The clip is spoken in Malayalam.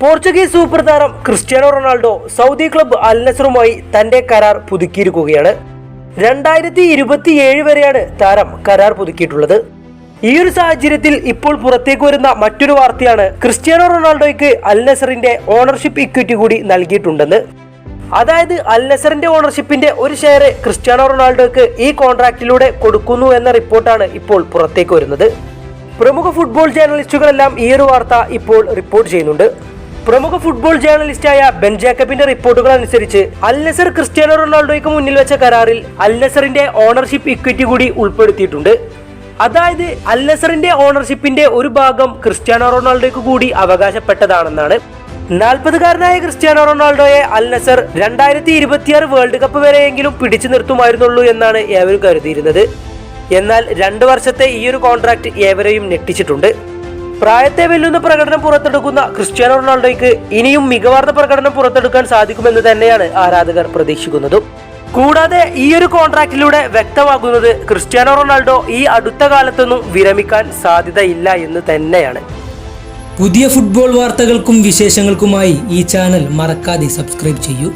പോർച്ചുഗീസ് സൂപ്പർ താരം Cristiano Ronaldo Saudi club Al നസറുമായി തന്റെ കരാർ പുതുക്കിയിരിക്കുകയാണ്. രണ്ടായിരത്തി ഇരുപത്തിയേഴ് വരെയാണ് താരം കരാർ പുതുക്കിയിട്ടുള്ളത്. ഈ ഒരു സാഹചര്യത്തിൽ ഇപ്പോൾ പുറത്തേക്ക് വരുന്ന മറ്റൊരു വാർത്തയാണ് ക്രിസ്ത്യാനോ റൊണാൾഡോയ്ക്ക് അൽ നസറിന്റെ ഓണർഷിപ്പ് ഇക്വിറ്റി കൂടി നൽകിയിട്ടുണ്ടെന്ന്. അതായത് അൽ നസറിന്റെ ഓണർഷിപ്പിന്റെ ഒരു ഷെയർ ക്രിസ്ത്യാനോ റൊണാൾഡോയ്ക്ക് ഈ കോൺട്രാക്റ്റിലൂടെ കൊടുക്കുന്നു എന്ന റിപ്പോർട്ടാണ് ഇപ്പോൾ പുറത്തേക്ക് വരുന്നത്. പ്രമുഖ ഫുട്ബോൾ ജേർണലിസ്റ്റുകളെല്ലാം ഈ ഒരു വാർത്ത ഇപ്പോൾ റിപ്പോർട്ട് ചെയ്യുന്നുണ്ട്. പ്രമുഖ ഫുട്ബോൾ ജേർണലിസ്റ്റായ ബെൻ ജേക്കബിന്റെ റിപ്പോർട്ടുകൾ അനുസരിച്ച് അൽ നസർ ക്രിസ്ത്യാനോ റൊണാൾഡോയ്ക്ക് മുന്നിൽ വെച്ച കരാറിൽ അൽ നസറിന്റെ ഓണർഷിപ്പ് ഇക്വിറ്റി കൂടി ഉൾപ്പെടുത്തിയിട്ടുണ്ട്. അതായത് അൽ നസറിന്റെ ഓണർഷിപ്പിന്റെ ഒരു ഭാഗം ക്രിസ്ത്യാനോ റൊണാൾഡോയ്ക്ക് കൂടി അവകാശപ്പെട്ടതാണെന്നാണ്. നാൽപ്പതുകാരനായ ക്രിസ്ത്യാനോ റൊണാൾഡോയെ അൽ നസർ രണ്ടായിരത്തി ഇരുപത്തിയാറ് വേൾഡ് കപ്പ് വരെയെങ്കിലും പിടിച്ചു നിർത്തുമായിരുന്നുള്ളൂ എന്നാണ് ഏവരും കരുതിയിരുന്നത്. എന്നാൽ രണ്ടു വർഷത്തെ ഈ ഒരു കോൺട്രാക്ട് ഏവരെയും ഞെട്ടിച്ചിട്ടുണ്ട്. പ്രായത്തെ വെല്ലുന്ന പ്രകടനം പുറത്തെടുക്കുന്ന ക്രിസ്ത്യാനോ റൊണാൾഡോയ്ക്ക് ഇനിയും മികവാർന്ന പ്രകടനം പുറത്തെടുക്കാൻ സാധിക്കുമെന്ന് തന്നെയാണ് ആരാധകർ പ്രതീക്ഷിക്കുന്നതും. കൂടാതെ ഈ ഒരു കോൺട്രാക്റ്റിലൂടെ വ്യക്തമാകുന്നത് ക്രിസ്ത്യാനോ റൊണാൾഡോ ഈ അടുത്ത കാലത്തൊന്നും വിരമിക്കാൻ സാധ്യതയില്ല എന്ന് തന്നെയാണ്. പുതിയ ഫുട്ബോൾ വാർത്തകൾക്കും വിശേഷങ്ങൾക്കുമായി ഈ ചാനൽ മറക്കാതെ സബ്സ്ക്രൈബ് ചെയ്യൂ.